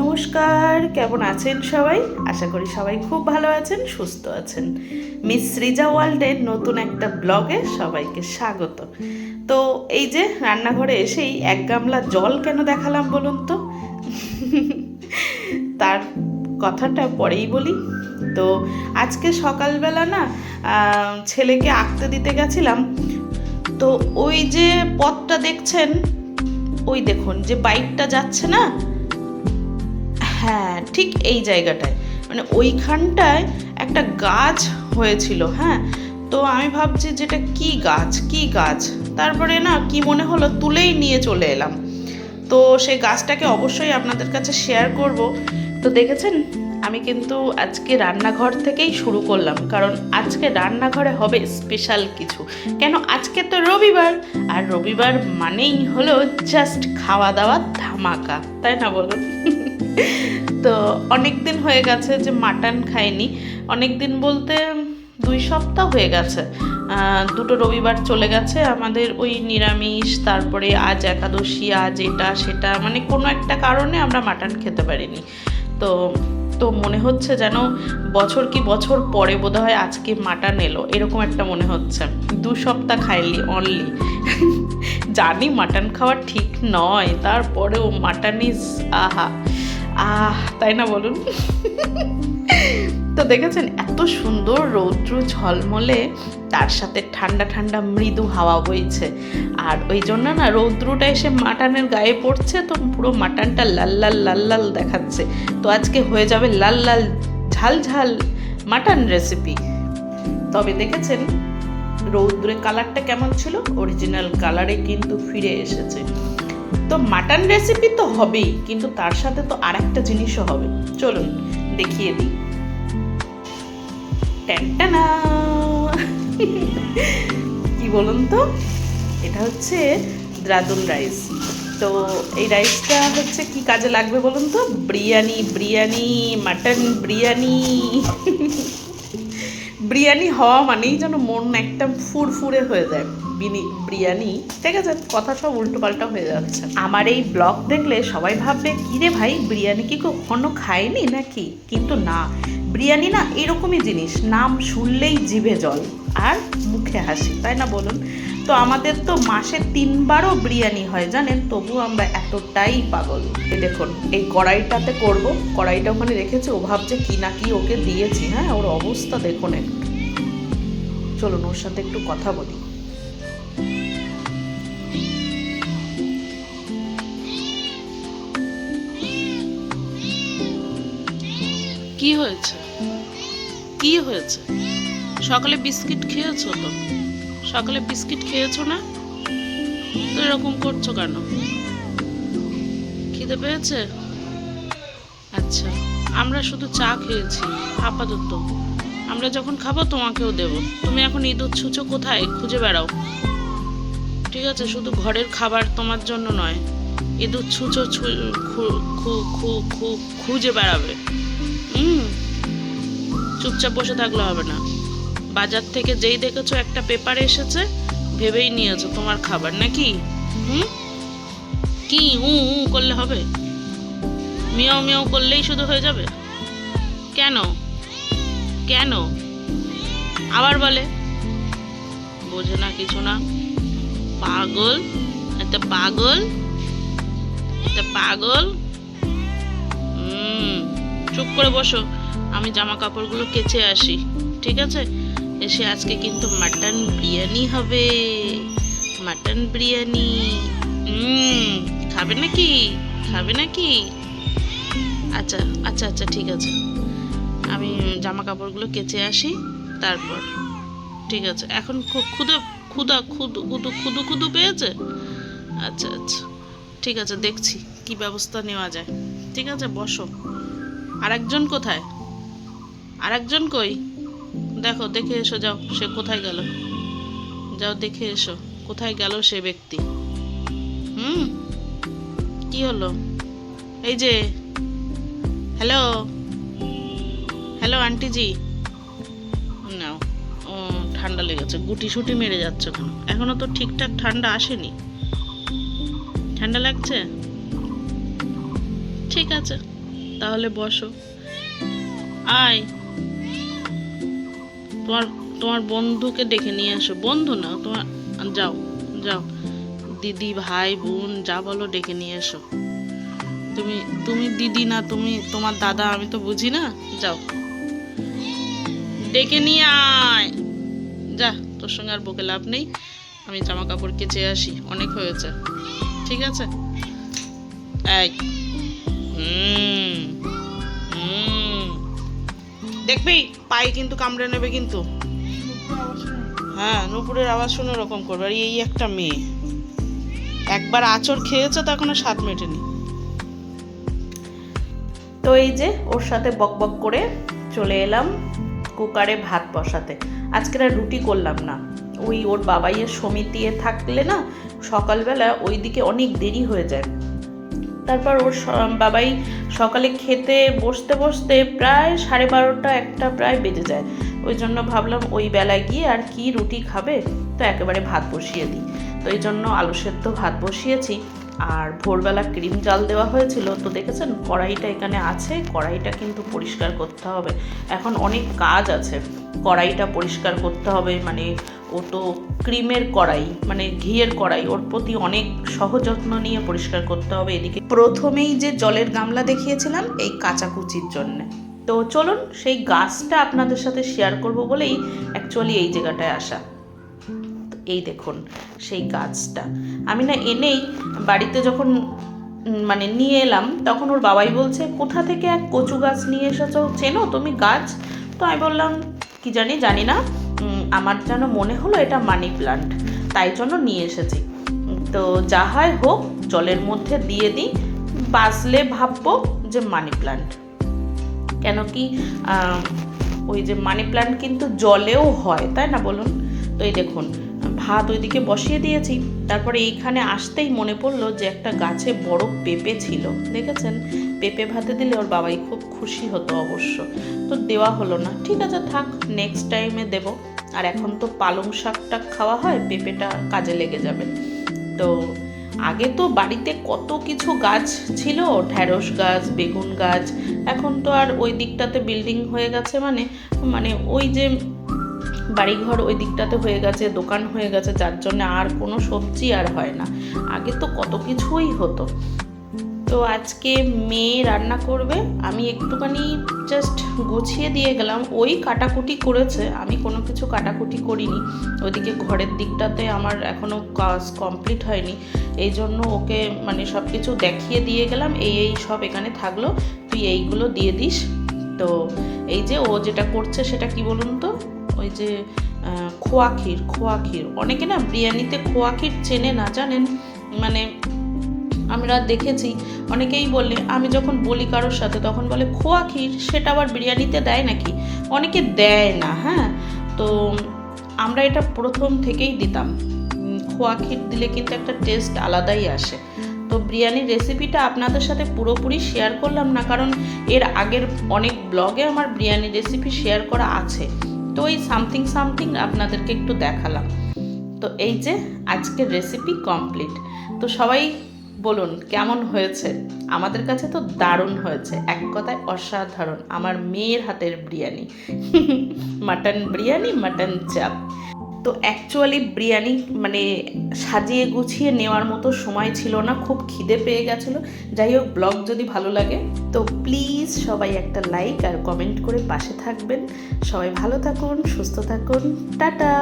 নমস্কার, কেমন আছেন সবাই? আশা করি সবাই খুব ভালো আছেন, সুস্থ আছেন। মিস সৃজা ওয়ার্ল্ডের নতুন একটা ব্লগে সবাইকে স্বাগত। তো এই যে রান্নাঘরে এসেই এক গামলা জল কেন দেখালাম বলুন তো? তার কথাটা পরেই বলি। তো আজকে সকালবেলা না ছেলেকে আঁকতে দিতে গেছিলাম। তো ওই যে পথটা দেখছেন, ওই দেখুন যে বাইকটা যাচ্ছে না হ্যাঁ ঠিক এই জায়গাটায়। মানে ওইখানটায় একটা গাছ হয়েছিল হ্যাঁ? তো আমি ভাবছি যেটা কি গাছ কি গাছ? তারপরে না, কি মনে হলো তুলেই নিয়ে চলে এলাম। তো সেই গাছটাকে অবশ্যই আপনাদের কাছে শেয়ার করব। তো দেখেছেন, আমি কিন্তু আজকে রান্নাঘর থেকেই শুরু করলাম, কারণ আজকে রান্নাঘরে হবে স্পেশাল কিছু। কেন, আজকে তো রবিবার, আর রবিবার মানেই হলো জাস্ট খাওয়া দাওয়া ধামাকা, তাই না বলুন? তো অনেক দিন হয়ে গেছে যে মাটন খাইনি। অনেক দিন বলতে দুই সপ্তাহ হয়ে গেছে। দুটো রবিবার চলে গেছে। আমাদের ওই নিরামিষ, তারপরে আজ একাদশী, আজ এটা, সেটা মানে কোনো একটা কারণে আমরা মাটন খেতে পারিনি। তো তো মনে হচ্ছে যেন বছর কি বছর পরে বোধ হয় আজকে মাটন এলো। এরকম একটা মনে হচ্ছে। দু সপ্তাহ খাইলি অনলি জানি মাটন খাওয়া ঠিক নয়, তারপরেও মাটন ইজ আহা। আহ, তাই না বলুন? তো দেখেছেন, এত সুন্দর রৌদ্র ঝলমলে তার সাথে ঠান্ডা ঠান্ডা মৃদু হাওয়া বইছে। আর ওই জন্য না রৌদ্রটা এসে মাটনের গায়ে পড়ছে, তো পুরো মাটনটা লাল লাল লাল লাল দেখাচ্ছে। তো আজকে হয়ে যাবে লাল লাল ঝাল ঝাল মাটন রেসিপি তবে দেখেছেন রৌদ্রে কালারটা কেমন ছিল? অরিজিনাল কালারে কিন্তু ফিরে এসেছে। তো মাটন রেসিপি তো হবেই, কিন্তু তার সাথে তো আরেকটা জিনিসও হবে। চলুন, দেখিয়ে দিই। কি বলুন তো? এটা হচ্ছে দ্রাদুন রাইস। তো এই রাইসটা হচ্ছে কি কাজে লাগবে বলুন তো? বিরিয়ানি বিরিয়ানি, মাটন বিরিয়ানি। বিরিয়ানি হওয়া মানেই যেন মন একটা ফুরফুরে হয়ে যায়। বিরিয়ানি, ঠিক আছে? কথা সব উল্টো পাল্টা হয়ে যাচ্ছে। আমার এই ব্লগ দেখলে সবাই ভাববে, কিরে ভাই, বিরিয়ানি কি কখনো খায়নি নাকি? কিন্তু না, বিরিয়ানি না এরকমই জিনিস, নাম শুনলেই জিভে জল আর মুখে হাসি, তাই না বলুন? তো আমাদের তো মাসে তিনবারও বিরিয়ানি হয়, জানেন? তবু আমরা এতটাই পাগল। দেখুন, এই কড়াইটাতে করব, কড়াইটা ওখানে রেখেছে, ও ভাবছে কি না কি ওকে দিয়েছি হ্যাঁ? ওর অবস্থা দেখুন একটু। চলুন, ওর সাথে একটু কথা বলি। কি হয়েছে? কি হয়েছে? সকালে বিস্কিট খেয়েছো তো? সকালে বিস্কিট খেয়েছো না? তো এরকম করছ কেন? খিদে পেয়েছে? আচ্ছা আমরা শুধু চা খেয়েছি, আপাতত। আমরা যখন খাব তোমাকেও দেব। তুমি এখন ইঁদুর ছুঁচো কোথায়? খুঁজে বেড়াও। ঠিক আছে, শুধু ঘরের খাবার তোমার জন্য নয়, ইঁদুর ছুঁচো খুঁজে বেড়াবে। হুম। চুপচাপ বসে থাকলে হবে না। বাজার থেকে যেই দেখেছ একটা পেপার এসেছে, ভেবেই নিয়েছো তোমার খাবার নাকি? হুম? কি উ উ করলে হবে? মিয়াও মিয়াও করলেই শুধু হয়ে যাবে? কেন? কেন? আবার বলে। বোঝে না কিছু না। পাগল? একটা পাগল? একটা পাগল? চুপ করে বসো। আমি জামা কাপড়গুলো কেচে আসি, ঠিক আছে? এসে আজকে কিন্তু মাটন বিরিয়ানি হবে। মাটন বিরিয়ানি। খাবে নাকি? খাবে নাকি? আচ্ছা আচ্ছা আচ্ছা ঠিক আছে। আমি জামা কাপড়গুলো কেচে আসি, তারপর, ঠিক আছে। এখন খুব ক্ষুদা ক্ষুদা ক্ষুদু ক্ষুদু ক্ষুদু ক্ষুদু পেয়েছে? আচ্ছা আচ্ছা ঠিক আছে, দেখছি কি ব্যবস্থা নেওয়া যায়। ঠিক আছে, বসো। আরেকজন কোথায়? আরেকজন কই? দেখো, দেখে এসো, যাও, সে কোথায় গেল? যাও, দেখে এসো, কোথায় গেল সে ব্যক্তি? হুম? কি হলো? এই যে, হ্যালো? হ্যালো আন্টিজি নাও, ও, ঠান্ডা লেগেছে, গুটি সুটি মেরে যাচ্ছে কেন এখনও তো ঠিকঠাক ঠান্ডা আসেনি। ঠান্ডা লাগছে? ঠিক আছে। তাহলে বসো। আয়। তোমার তোমার বন্ধুকে ডেকে নিয়ে আসো। বন্ধু না, তোমার, যাও যাও। দিদি, ভাই, বোন, যা বলো ডেকে নিয়ে এসো। তুমি তুমি দিদি না, তুমি, তোমার দাদা, আমি তো বুঝি না। যাও। ডেকে নিয়ে আয়। যা, তোর সঙ্গে আর বকে লাভ নেই। আমি জামা কাপড় কেচে আসি। অনেক হয়েছে। ঠিক আছে? এই। হুম। দেখবি, পায়ে কিন্তু কামড়ে নেবে কিন্তু। হ্যাঁ নুপুরের আওয়াজ শুনে ওরকম করবে। আর এই একটা মেয়ে। একবার আচর খেয়েছে, তো এখনও স্বাদ মেটেনি। তো এই যে, ওর সাথে বক বক করে চলে এলাম কুকারে ভাত বসাতে। আজকের আর রুটি করলাম না। ওই ওর বাবাইয়ের সমিতিয়ে থাকলে না, সকালবেলা ওইদিকে অনেক দেরি হয়ে যায়। তারপর ওর বাবাই সকালে খেতে বসতে বসতে প্রায় সাড়ে বারোটা একটা প্রায় বেজে যায়। ওই জন্য ভাবলাম ওই বেলায় গিয়ে আর কি রুটি খাবে? তো একেবারে ভাত বসিয়ে দিই। তো এই জন্য আলু সেদ্ধ ভাত বসিয়েছি। আর ভোরবেলা ক্রিম জাল দেওয়া হয়েছিল, তো দেখেছেন কড়াইটা এখানে আছে, কড়াইটা কিন্তু পরিষ্কার করতে হবে। এখন অনেক কাজ আছে, কড়াইটা পরিষ্কার করতে হবে মানে ও তো ক্রিমের কড়াই মানে ঘিয়ের কড়াই, ওর প্রতি অনেক সহযত্ন নিয়ে পরিষ্কার করতে হবে এদিকে। প্রথমেই যে জলের গামলা দেখিয়েছিলাম, এই কাচাকুচির জন্যে। তো চলুন, সেই গাছটা আপনাদের সাথে শেয়ার করব বলেই অ্যাকচুয়ালি এই জায়গাটায় আসা। এই দেখুন, সেই গাছটা। আমি না এনেই বাড়িতে যখন মানে নিয়ে এলাম, তখন ওর বাবাই বলছে, কোথা থেকে এক কচু গাছ নিয়ে এসেছ? চেনো তুমি গাছ? তো আমি বললাম, কি জানি জানি না। আমার যেন মনে হলো এটা মানি প্লান্ট, তাই জন্য নিয়ে এসেছি। তো যা হয় হোক, জলের মধ্যে দিয়ে দিই, বাঁচলে ভাববো যে মানি প্লান্ট। কেন কি ওই যে মানি প্লান্ট কিন্তু জলেও হয়, তাই না বলুন? তো এই দেখুন ভাত ওইদিকে বসিয়ে দিয়েছি। তারপরে এইখানে আসতেই মনে পড়ল যে একটা গাছে বড় পেঁপে ছিল। দেখেছেন? পেঁপে ভাতে দিলে ওর বাবাই খুব খুশি হতো অবশ্য। তো দেওয়া হলো না। ঠিক আছে, থাক নেক্সট টাইমে দেব। আর এখন তো পালং শাকটা খাওয়া হয়, পেঁপেটা কাজে লেগে যাবে। তো আগে তো বাড়িতে কত কিছু গাছ ছিল, ঢ্যাঁড়স গাছ, বেগুন গাছ। এখন তো আর ওই দিকটাতে বিল্ডিং হয়ে গেছে মানে মানে ওই যে বাড়িঘর ওই দিকটাতে হয়ে গেছে, দোকান হয়ে গেছে, যার জন্য আর কোনো সবজি আর হয় না। আগে তো কত কিছুই হতো। তো আজকে মেয়ে রান্না করবে, আমি একটুখানি জাস্ট গুছিয়ে দিয়ে গেলাম। ওই কাটাকুটি করেছে, আমি কোনো কিছু কাটাকুটি করিনি। ওইদিকে ঘরের দিকটাতে আমার এখনও কাজ কমপ্লিট হয়নি। এই জন্য ওকে মানে সব কিছু দেখিয়ে দিয়ে গেলাম, এই এই সব এখানে থাকল। তুই এইগুলো দিয়ে দিস। তো এই যে ও যেটা করছে সেটা কি বলুন তো? ওই যে খোয়া ক্ষীর খোয়া ক্ষীর। অনেকে না বিরিয়ানিতে খোয়া ক্ষীর চেনে না, জানেন? মানে আমরা দেখেছি, অনেকেই বলে, আমি যখন বলি কারোর সাথে, তখন বলে, খোয়া ক্ষীর, সেটা আবার বিরিয়ানিতে দেয় নাকি? অনেকে দেয় না হ্যাঁ? তো, আমরা এটা প্রথম থেকেই দিতাম। খোয়া ক্ষীর দিলে কিন্তু একটা টেস্ট আলাদাই আসে। তো বিরিয়ানির রেসিপিটা আপনাদের সাথে পুরোপুরি শেয়ার করলাম না, কারণ এর আগের অনেক ব্লগে আমার বিরিয়ানির রেসিপি শেয়ার করা আছে। তো ওই সামথিং সামথিং আপনাদেরকে একটু দেখালাম। তো এই যে আজকের রেসিপি কমপ্লিট তো সবাই বলুন, কেমন হয়েছে? আমাদের কাছে তো দারুণ হয়েছে। এক কথায় অসাধারণ। আমার মেয়ের হাতের বিরিয়ানি। মাটন বিরিয়ানি মাটন চাপ তো অ্যাকচুয়ালি বিরিয়ানি মানে সাজিয়ে গুছিয়ে নেওয়ার মতো সময় ছিল না, খুব খিদে পেয়ে গেছিল। যাই হোক ব্লগ যদি ভালো লাগে, তো প্লিজ সবাই একটা লাইক আর কমেন্ট করে পাশে থাকবেন। সবাই ভালো থাকুন, সুস্থ থাকুন, টাটা!